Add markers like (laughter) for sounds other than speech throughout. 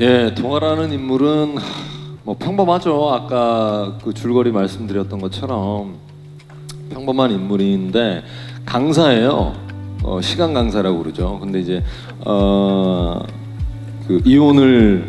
예, 동아라는 인물은 뭐 평범하죠. 아까 그 줄거리 말씀드렸던 것처럼 평범한 인물인데 강사예요. 어, 시간 강사라고 그러죠. 근데 이제 어, 그 이혼을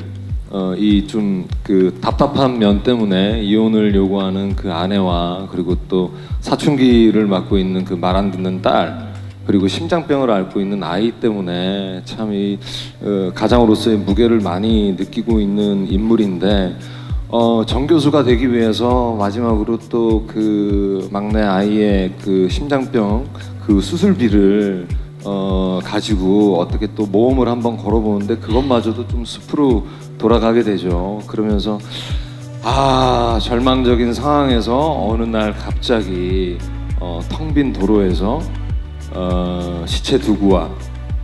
어, 이 좀 그 답답한 면 때문에 이혼을 요구하는 그 아내와 그리고 또 사춘기를 맡고 있는 그 말 안 듣는 딸 그리고 심장병을 앓고 있는 아이 때문에 참이 어, 가장으로서의 무게를 많이 느끼고 있는 인물인데 어, 정 교수가 되기 위해서 마지막으로 또 그 막내 아이의 그 심장병 그 수술비를 어, 가지고 어떻게 또 모험을 한번 걸어보는데 그것마저도 좀 숲으로 돌아가게 되죠. 그러면서 아 절망적인 상황에서 어느 날 갑자기 어, 텅 빈 도로에서 어, 시체 두 구와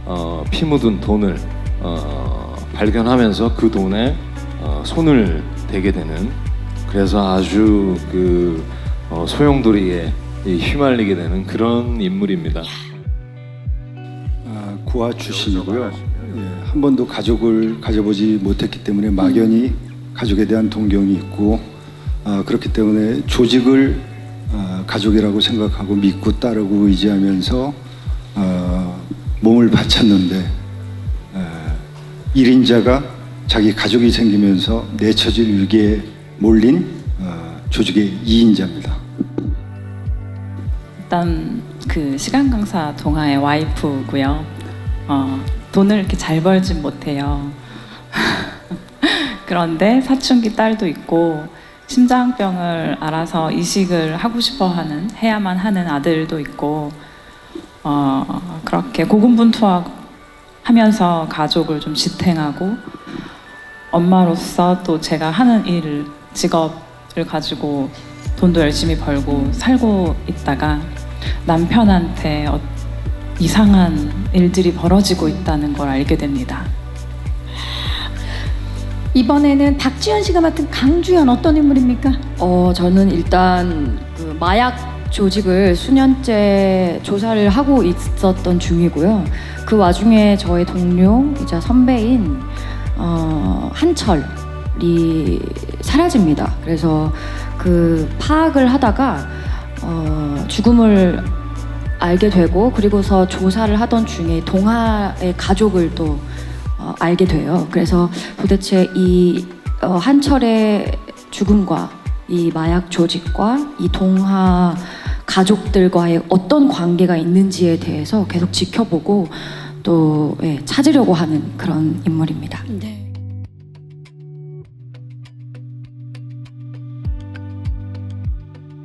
어, 피 묻은 돈을 어, 발견하면서 그 돈에 어, 손을 대게 되는 그래서 아주 그 어, 소용돌이에 이 휘말리게 되는 그런 인물입니다. 아, 구화 출신이고요. 예, 한 번도 가족을 가져보지 못했기 때문에 막연히 가족에 대한 동경이 있고 아, 그렇기 때문에 조직을 아, 가족이라고 생각하고 믿고 따르고 의지하면서 아, 몸을 바쳤는데 아, 1인자가 자기 가족이 생기면서 내처질 위기에 몰린 아, 조직의 2인자입니다. 일단 그 시간 강사 동아의 와이프고요. 어, 돈을 이렇게 잘 벌진 못해요. (laughs) 그런데 사춘기 딸도 있고 심장병을 알아서 이식을 하고 싶어하는 해야만 하는 아들도 있고 어, 그렇게 고군분투하면서 가족을 좀 지탱하고 엄마로서 또 제가 하는 일 직업을 가지고 돈도 열심히 벌고 살고 있다가 남편한테 어- 이상한 일들이 벌어지고 있다는 걸 알게 됩니다. 이번에는 박지현 씨가 맡은 강주연 어떤 인물입니까? 어, 저는 일단 그 마약 조직을 수년째 조사를 하고 있었던 중이고요. 그 와중에 저의 동료이자 선배인 어, 한철이 사라집니다. 그래서 그 파악을 하다가 어, 죽음을 알게 되고 그리고서 조사를 하던 중에 동하의 가족을 또 어, 알게 돼요. 그래서 도대체 이 어, 한철의 죽음과 이 마약 조직과 이 동하 가족들과의 어떤 관계가 있는지에 대해서 계속 지켜보고 또 예, 찾으려고 하는 그런 인물입니다. 네.